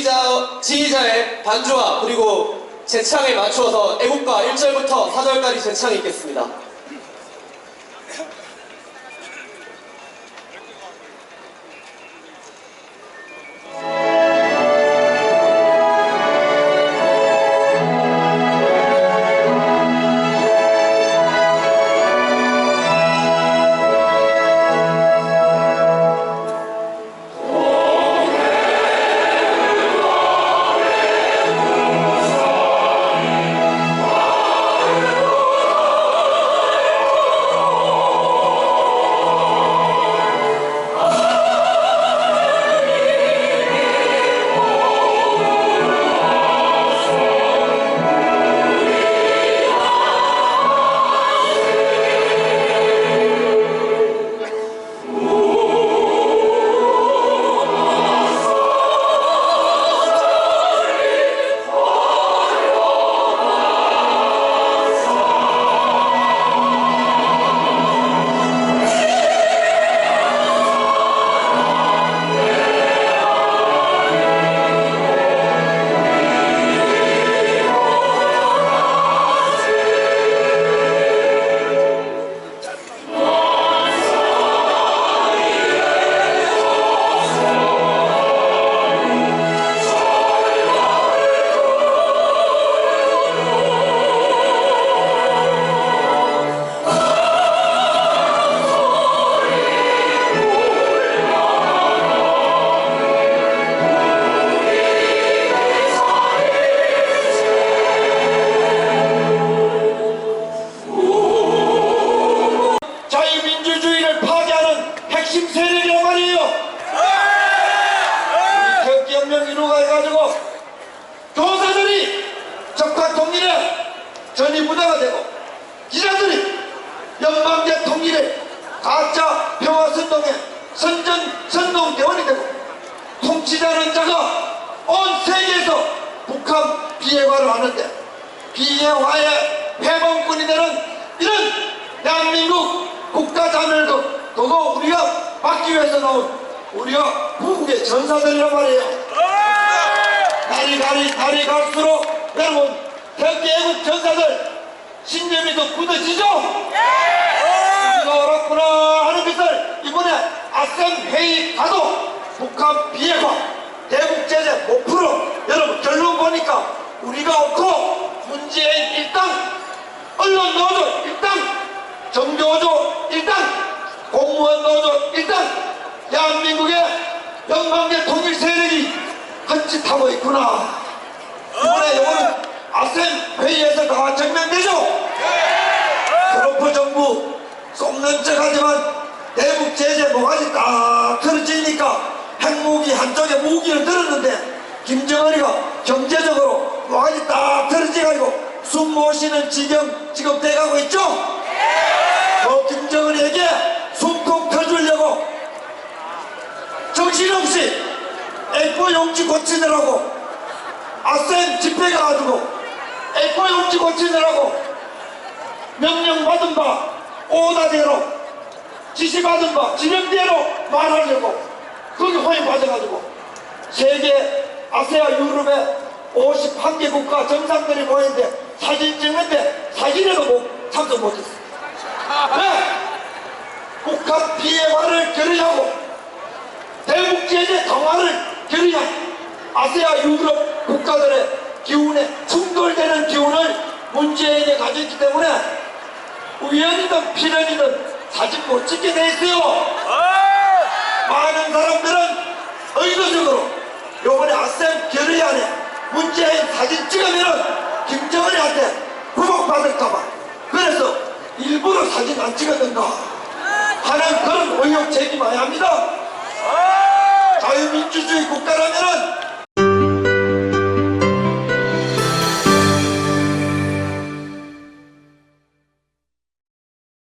지휘자, 지휘자의 반주와 그리고 제창에 맞추어서 애국가 1절부터 4절까지 제창이 있겠습니다. 해가지고 교사들이 적화 통일에 전이부자가 되고 기자들이 연방제 통일에 가짜 평화선동에 선전 선동대원이 되고 통치자는 자가 온 세계에서 북한 비핵화를 하는데 비핵화의 회범꾼이 되는 이런 대한민국 국가자멸도 그거 우리가 막기 위해서 나온 우리가 후국의 전사들이란 말이에요 날이 날이 날이 갈수록 여러분 대한민국 애국 전사들 신념이 더 굳어지죠? 우리가 어렵구나 하는 것을 이번에 아셈 회의 가도 북한 비핵화 대북 제재 못 풀어 여러분 결론 보니까 우리가 옳고 문재인 일당 언론 노조 일당 정교조 일당 공무원 노조 일당 대한민국의 연방계 통일 세력이 헛짓 하고 있구나 이번에 이거는 아셈 회의에서 다 증명되죠? 트럼프 정부 쏟는 척 하지만 대북 제재 모가지 딱 틀어지니까 핵무기 한쪽에 무기를 들었는데 김정은이가 경제적으로 모가지 딱 틀어지가지고 숨못 쉬는 지경 지금 돼가고 있죠? 그 김정은에게 숨통 터주려고 정신없이 용지 고치느라고 아셈 집회 가가지고 에코 용지 고치느라고 명령받은 바 오다대로 지시받은 바 지명대로 말하려고 거기 허용받아가지고 세계 아세아 유럽의 51개 국가 정상들이 모였는데 사진 찍는데 사진에도 못, 참석 못했어 왜? 북한 비핵화를 결의하고 대북 제재 강화를 결의한 아세아 유럽 국가들의 기운에 충돌되는 기운을 문재인이 가졌기 때문에 우연이든 필연이든 사진 못 찍게 돼 있어요. 많은 사람들은 의도적으로 요번에 아셈 결의 안에 문재인 사진 찍으면은 김정은이한테 구속받을까봐 그래서 일부러 사진 안 찍었는가 하는 그런 의혹 제기만야 합니다. 자유민주주의 국가라면은